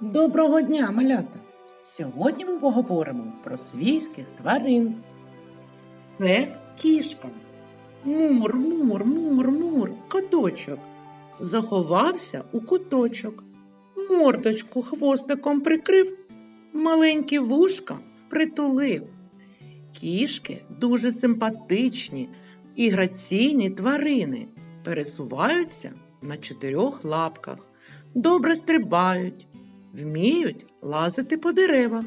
Доброго дня, малята! Сьогодні ми поговоримо про свійських тварин. Це кішка. Мур, мур, мур, мур, коточок. Заховався у куточок. Мордочку хвостиком прикрив, маленькі вушка притулив. Кішки дуже симпатичні і граційні тварини. Пересуваються на чотирьох лапках, добре стрибають, вміють лазити по деревах.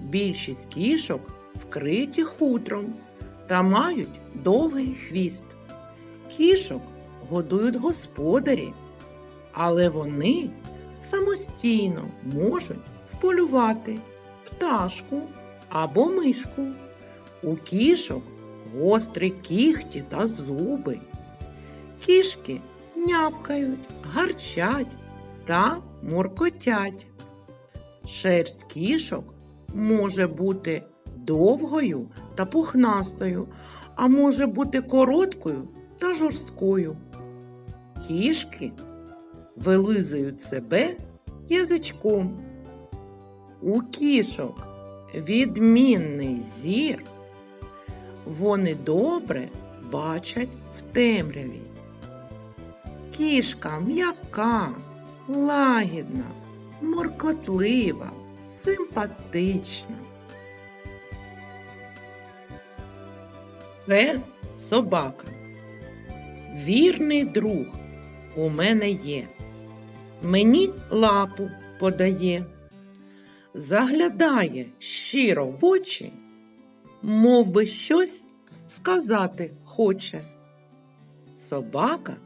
Більшість кішок вкриті хутром та мають довгий хвіст. Кішок годують господарі, але вони самостійно можуть вполювати пташку або мишку. У кішок гострі кіхті та зуби. Кішки нявкають, гарчать та муркотять. Шерсть кішок може бути довгою та пухнастою, а може бути короткою та жорсткою. Кішки вилизують себе язичком. У кішок відмінний зір. Вони добре бачать в темряві. Кішка м'яка, лагідна, моркотлива, симпатична. Це собака. Вірний друг у мене є. Мені лапу подає, заглядає щиро в очі, мов би щось сказати хоче. Собака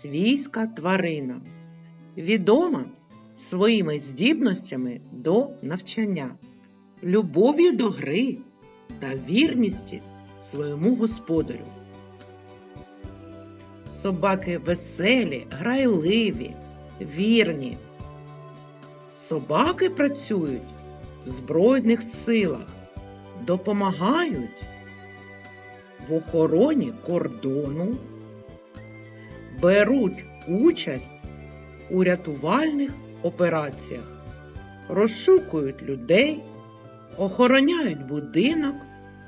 свійська тварина, відома своїми здібностями до навчання, любов'ю до гри та вірністю своєму господарю. Собаки веселі, грайливі, вірні. Собаки працюють в Збройних силах, допомагають в охороні кордону, беруть участь у рятувальних операціях, розшукують людей, охороняють будинок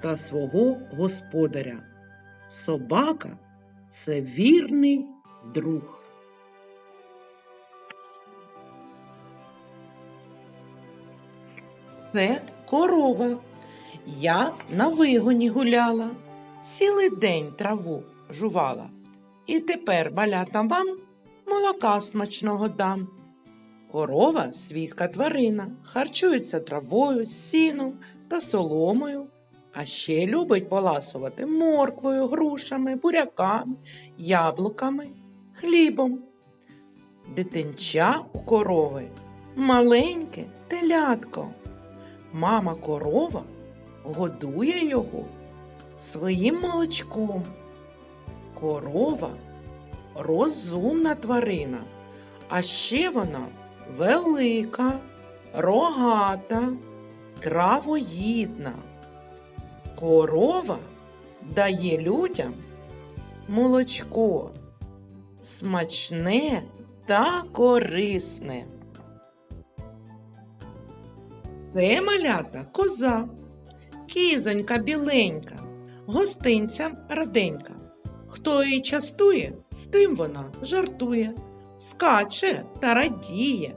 та свого господаря. Собака це вірний друг. Це корова. Я на вигоні гуляла, цілий день траву жувала. І тепер малятам вам молока смачного дам. Корова свійська тварина, харчується травою, сіном та соломою, а ще любить поласувати морквою, грушами, буряками, яблуками, хлібом. Дитинча у корови маленьке телятко. Мама корова годує його своїм молочком. Корова розумна тварина, а ще вона велика, рогата, травоїдна. Корова дає людям молочко смачне та корисне. Це малята коза, кізонька біленька, гостинця раденька. Хто її частує, з тим вона жартує, скаче та радіє,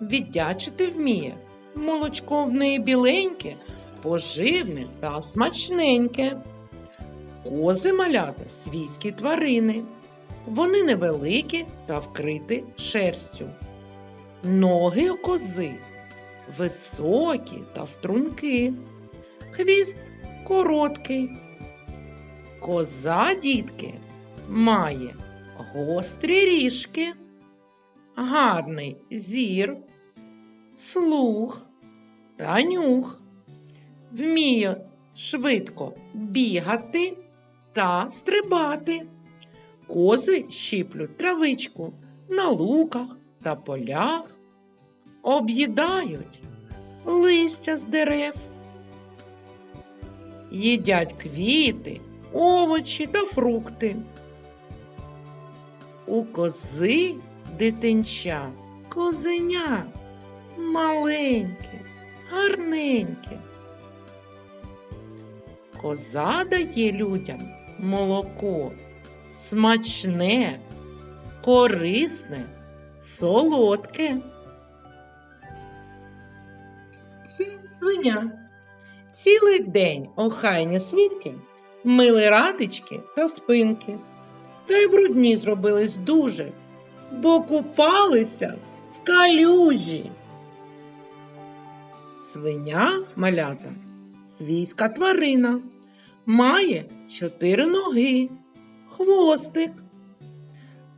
віддячити вміє. Молочко в неї біленьке, поживне та смачненьке. Кози малята свійські тварини. Вони невеликі та вкриті шерстю. Ноги у кози високі та струнки. Хвіст короткий. Коза, дітки, має гострі ріжки, гарний зір, слух та нюх. Вміє швидко бігати та стрибати. Кози щіплють травичку на луках та полях, об'їдають листя з дерев, їдять квіти, овочі та фрукти. У кози дитинча, козеня, маленьке, гарненьке. Коза дає людям молоко смачне, корисне, солодке. Свиня. Цілий день охайні свідки мили ратички та спинки. Та й брудні зробились дуже, бо купалися в калюжі. Свиня малята, свійська тварина, має чотири ноги, хвостик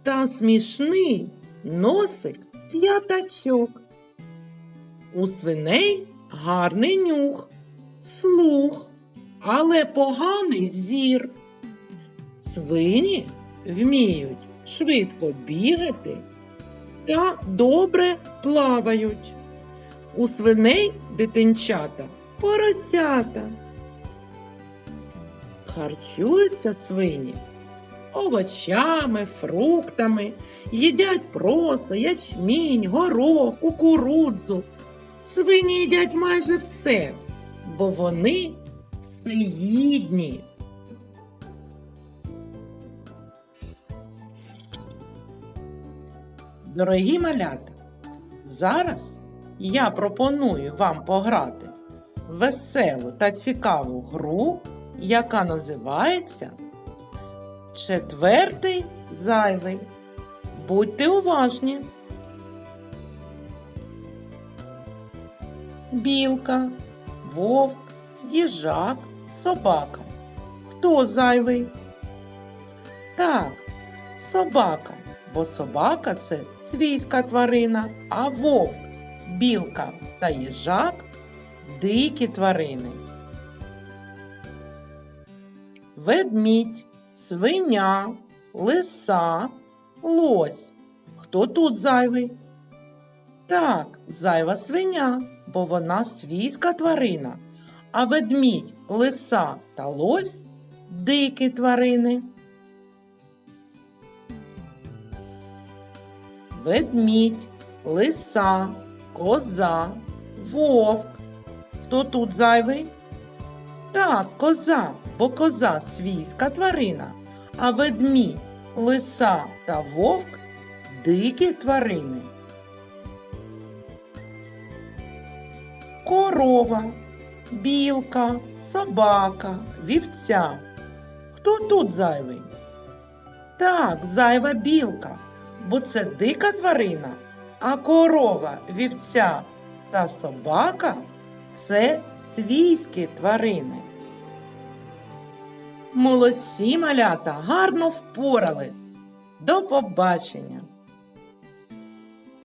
та смішний носик п'ятачок. У свиней гарний нюх, слух, але поганий зір. Свині вміють швидко бігати та добре плавають. У свиней дитинчата поросята. Харчуються свині овочами, фруктами, їдять просо, ячмінь, горох, кукурудзу. Свині їдять майже все, бо вони всеїдні. Дорогі малята, зараз я пропоную вам пограти веселу та цікаву гру, яка називається Четвертий зайвий. Будьте уважні. Білка, вовк, їжак, собака. Хто зайвий? Так, собака, бо собака це свійська тварина, а вовк, білка та їжак дикі тварини. Ведмідь, свиня, лиса, лось. Хто тут зайвий? Так, зайва свиня, бо вона свійська тварина, а ведмідь, лиса та лось дикі тварини. Ведмідь, лиса, коза, вовк. Хто тут зайвий? Так, коза, бо коза свійська тварина, а ведмідь, лиса та вовк дикі тварини. Корова, білка, собака, вівця. Хто тут зайвий? Так, зайва білка, бо це дика тварина, а корова, вівця та собака це свійські тварини. Молодці малята гарно впорались. До побачення!